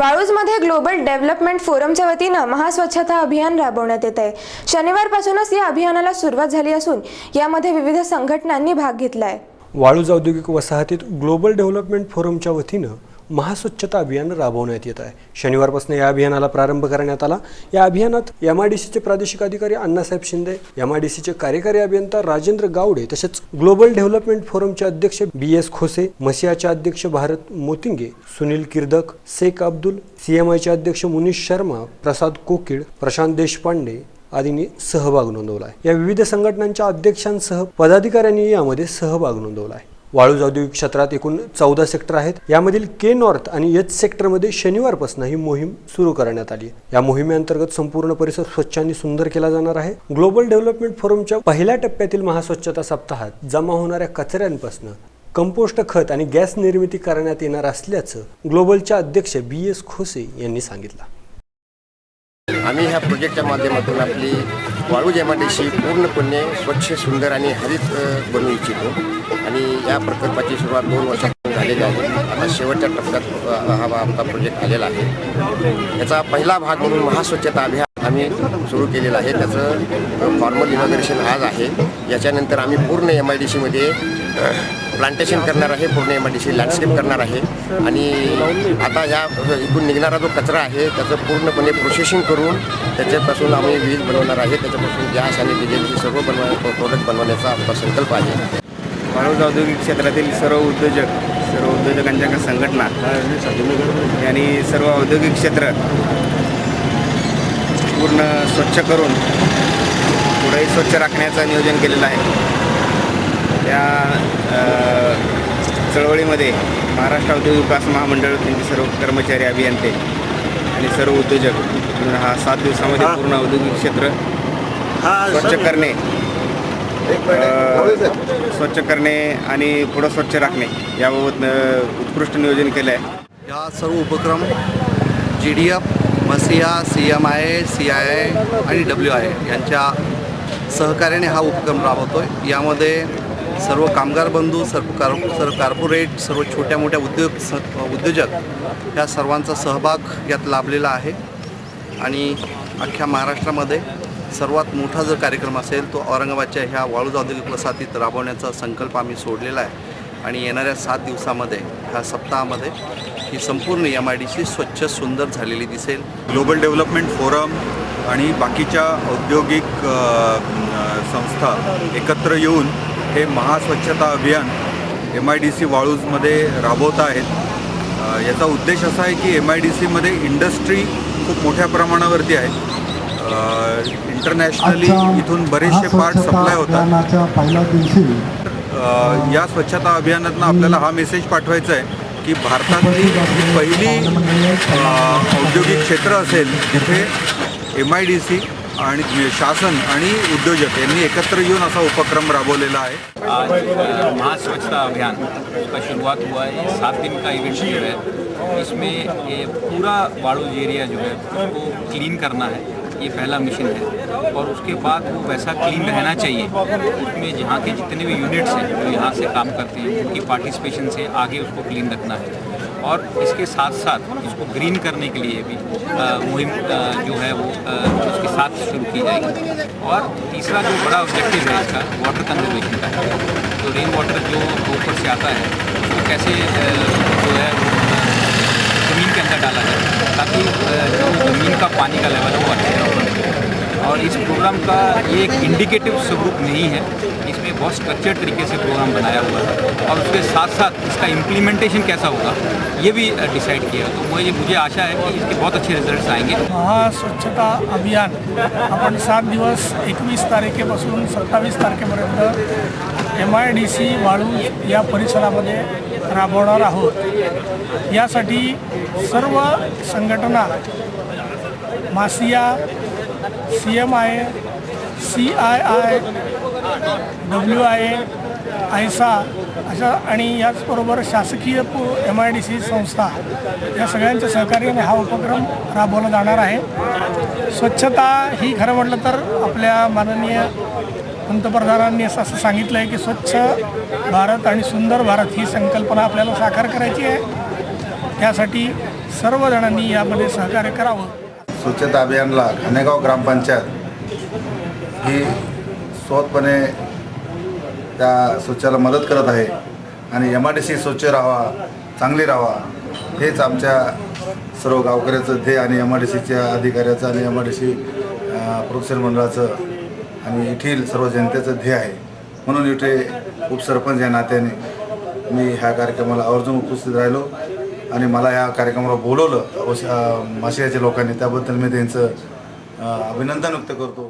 वाळूजमध्ये global development फोरमच्या वतीनं महास्वच्छता अभियान राबवण्यात येत आहे शनिवारपासूनच या अभियानाला सुरुवात झाली असून यामध्ये विविध संघटनांनी भाग घेतला आहे वाळूज औद्योगिक वसाहतीत ग्लोबल डेव्हलपमेंट फोरमच्या वतीनं महास्वच्छता अभियान राबवण्यात येत आहे. शनिवारपासून या अभियानाला प्रारंभ करण्यात आला. या अभियानात एम आय डी सीचे प्रादेशिक अधिकारी Annasaheb Shinde M I D सीचे कार्यकारी अभियंता राजेंद्र गावडे तसेच ग्लोबल डेव्हलपमेंट फोरमचे अध्यक्ष बी एस खोसे मसियाचे अध्यक्ष भारत मोतिंगे सुनील किर्दक शेख अब्दुल सी एम आयचे अध्यक्ष मुनीश शर्मा प्रसाद कोकिळ प्रशांत देशपांडे आदींनी सहभाग नोंदवला आहे. या विविध संघटनांच्या अध्यक्षांसह पदाधिकाऱ्यांनी यामध्ये सहभाग नोंदवला आहे. वाळूज औद्योगिक क्षेत्रात एकूण चौदा सेक्टर आहेत. यामधील के नॉर्थ आणि एच सेक्टरमध्ये शनिवारपासून ही मोहीम सुरू करण्यात आली. या मोहिमेअंतर्गत संपूर्ण परिसर स्वच्छ आणि सुंदर केला जाणार आहे. ग्लोबल डेव्हलपमेंट फोरमच्या पहिल्या टप्प्यातील महास्वच्छता सप्ताहात जमा होणाऱ्या कचऱ्यांपासून कंपोस्ट खत आणि गॅस निर्मिती करण्यात येणार असल्याचं ग्लोबलच्या अध्यक्ष बी एस खोसे यांनी सांगितलं. आम्ही ह्या प्रोजेक्टच्या माध्यमातून आपली वाळू एम पूर्णपणे स्वच्छ सुंदर आणि हरित बनवू इच्छितो. आणि या प्रकल्पाची सुरुवात दोन वर्षापासून झालेली आहे. आता शेवटच्या टप्प्यात हा आमचा प्रोजेक्ट आलेला आहे. याचा पहिला भाग म्हणून महास्वच्छता अभियान आम्ही सुरू केलेलं आहे. त्याचं फॉर्मल इनॉग्रेशन आज आहे. याच्यानंतर आम्ही पूर्ण एम आय डी सीमध्ये प्लांटेशन करणार आहे. पूर्ण M I D C landscape करणार आहे. आणि आता या इथून निघणारा जो कचरा आहे त्याचं पूर्णपणे प्रोसेसिंग करून त्याच्यापासून आम्ही वीज बनवणार आहे. त्याच्यापासून गॅस आणि डिझेल सर्व बनवा प्रोडक्ट बनवण्याचा आमचा संकल्प आहे. वाळूज औद्योगिक क्षेत्रातील सर्व उद्योजक सर्व उद्योजकांच्या संघटना आणि सर्व औद्योगिक क्षेत्र पूर्ण स्वच्छ करून पुढेही स्वच्छ राखण्याचं नियोजन केलेलं आहे. त्या चळवळीमध्ये महाराष्ट्र औद्योगिक विकास महामंडळ त्यांचे सर्व कर्मचारी अभियंते आणि सर्व उद्योजक हा सात दिवसामध्ये पूर्ण औद्योगिक क्षेत्र स्वच्छ करणे स्वच्छ करणे आणि पुढं स्वच्छ राखणे याबाबत उत्कृष्ट नियोजन केलं आहे या सर्व उपक्रम G D F Masia C M I C I I आणि डब्ल्यू आय यांच्या सहकार्याने हा उपक्रम राबवतो आहे यामध्ये सर्व कामगार बंधू सर्व कार सर्व कार्पोरेट सर्व छोट्या मोठ्या उद्योग स उद्योजक ह्या सर्वांचा सहभाग यात लाभलेला आहे. आणि अख्ख्या महाराष्ट्रामध्ये सर्वात मोठा जर कार्यक्रम असेल तो औरंगाबादच्या ह्या वाळू औद्योगिक वसाहतीत राबवण्याचा संकल्प आम्ही सोडलेला आहे. आणि येणाऱ्या सात दिवसामध्ये ह्या सप्ताहामध्ये ही संपूर्ण एम आय डी सी स्वच्छ सुंदर झालेली दिसेल. ग्लोबल डेव्हलपमेंट फोरम आणि बाकीच्या औद्योगिक संस्था एकत्र येऊन हे महास्वच्छता अभियान एम आय डी सी वाळूजमध्ये राबवत आहेत. याचा उद्देश असा आहे की एम आय डी सीमध्ये इंडस्ट्री खूप मोठ्या प्रमाणावरती आहे. इंटरनॅशनली इथून बरेचसे पार्ट सप्लाय होतात. या स्वच्छता अभियानातनं आपल्याला हा मेसेज पाठवायचा आहे. की भारतातली ही पहिली औद्योगिक क्षेत्र असेल जिथे एम आय डी सी आणि शासन आणि उद्योजक यांनी एकत्र येऊन असा उपक्रम राबवलेला आहे. आज महास्वच्छता अभियान का शुरुआत हुआ है सात दिन का इवेंट जो है इसमें ये पूरा बाड़ूज एरिया जो है उसको क्लीन करना है। ये पहला मिशन है। और उसके बाद वो वैसा क्लीन रहना चाहिए। उसमें जहाँ के जितने भी यूनिट्स हैं जो यहाँ से काम करते हैं। उनकी पार्टिसिपेशन से आगे उसको क्लीन रखना है। और इसके साथ साथ इसको ग्रीन करने के लिए भी मुहिम जो है वो उसके साथ शुरू की जाएगी। और तीसरा जो बड़ा ऑब्जेक्टिव है इसका वाटर कंजर्वेशन का। तो रेन वाटर जो ऊपर से आता है, उसको कैसे जो है ज़मीन के अंदर डाला जाए, ताकि जो का पानी का लेवल है, वो और इस प्रोग्राम का ये एक इंडिकेटिव स्वरूप नहीं है। इसमें बहुत स्ट्रक्चर तरीके से प्रोग्राम बनाया हुआ है। और उसके साथ साथ इसका इम्प्लीमेंटेशन कैसा होगा, ये भी डिसाइड किया तो मुझे मुझे आशा है कि इसके बहुत अच्छे रिजल्ट्स आएँगे। महास्वच्छता अभियान आपण सात दिवस, एकवीस तारखेपासून सत्तावीस तारखेपर्यंत M I D C Waluj या परिसरामध्ये राबवणार आहोत. यासाठी सर्व संघटना Masia C M I C I I W I आयसा अशा आणि याचबरोबर शासकीय एम आय डी सी संस्था या सगळ्यांच्या सहकार्याने हा उपक्रम राबवला जाणार आहे. स्वच्छता ही खरं म्हटलं तर आपल्या माननीय पंतप्रधानांनी असं असं सांगितलं आहे की स्वच्छ भारत आणि सुंदर भारत ही संकल्पना आपल्याला साकार करायची आहे. त्यासाठी सर्वजणांनी यामध्ये सहकार्य करावं. स्वच्छता अभियानला खानेगाव ग्रामपंचायत ही स्वतपणे त्या स्वच्छाला मदत करत आहे आणि एम आय डी सी स्वच्छ राहावा चांगली राहावा हेच आमच्या सर्व गावकऱ्याचं ध्येय आणि एम आर डी सीच्या अधिकाऱ्याचं आणि एम आर डी सी प्रोत्साहन मंडळाचं आणि येथील सर्व जनतेचं ध्येय आहे. म्हणून इथे उपसरपंच या नात्याने मी ह्या कार्यक्रमाला आवर्जून उपस्थित राहिलो. आणि मला या कार्यक्रमाला बोलवलं माशियाच्या लोकांनी. त्याबद्दल मी त्यांचं अभिनंदन व्यक्त करतो.